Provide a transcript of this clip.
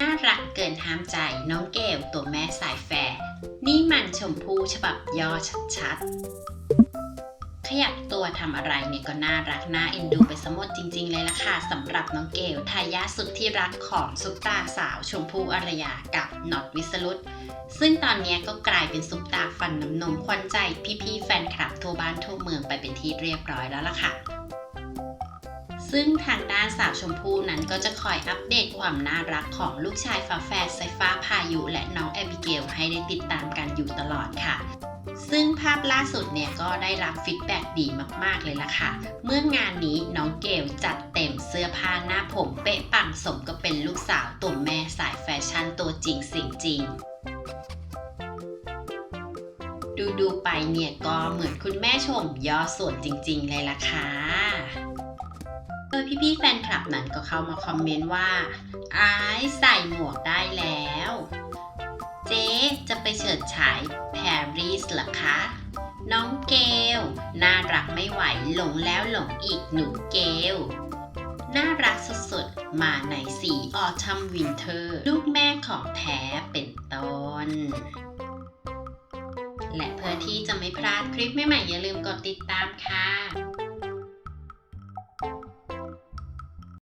น่ารักเกินห้ามใจน้องเกลตัวแม่สายแฟร์นี่มันชมพู่ฉบับย่อชัดๆ ขยับตัวทำอะไรเนี่ยก็น่ารักน่าเอ็นดูไปสมดจริงๆเลยล่ะค่ะสำหรับน้องเกลทายาสุดที่รักของซุปตาสาวชมพู่อารยากับน็อตวิสรุตซึ่งตอนนี้ก็กลายเป็นซุปตาฟันน้ำนมควันใจพี่ๆแฟนคลับทั่วบ้านทั่วเมืองไปเป็นที่เรียบร้อยแล้วล่ะค่ะ ซึ่งทางด้านสาวชมพู่นั้นก็จะคอยอัปเดตความน่ารักของลูกชายฝาแฝดไซฟ้าพายุและน้องแอบิเกลให้ได้ติดตามกันอยู่ตลอดค่ะ ซึ่งภาพล่าสุดเนี่ยก็ได้รับฟีดแบ็กดีมากๆเลยล่ะค่ะ เมื่องานนี้น้องเกลจัดเต็มเสื้อผ้าหน้าผมเป๊ะปังสมก็เป็นลูกสาวตัวแม่สายแฟชั่นตัวจริงสิ่งจริงดูดูๆไปเนี่ยก็เหมือนคุณแม่ชมย่อส่วนจริงๆเลยล่ะค่ะ พี่ๆแฟนคลับนั้นก็เข้ามาคอมเมนต์ว่าไอายใส่หมวกได้แล้ว เจ๊จะไปเฉิดฉายปารีสหรอคะ น้องเกลน่ารักไม่ไหวหลงแล้วหลงอีกหนูเกลน่ารักสุดๆ มาในสีออทัมวินเทอร์ ลูกแม่ของแท้เป็นต้น และเพื่อที่จะไม่พลาดคลิปใหม่ๆอย่าลืมกดติดตามค่ะ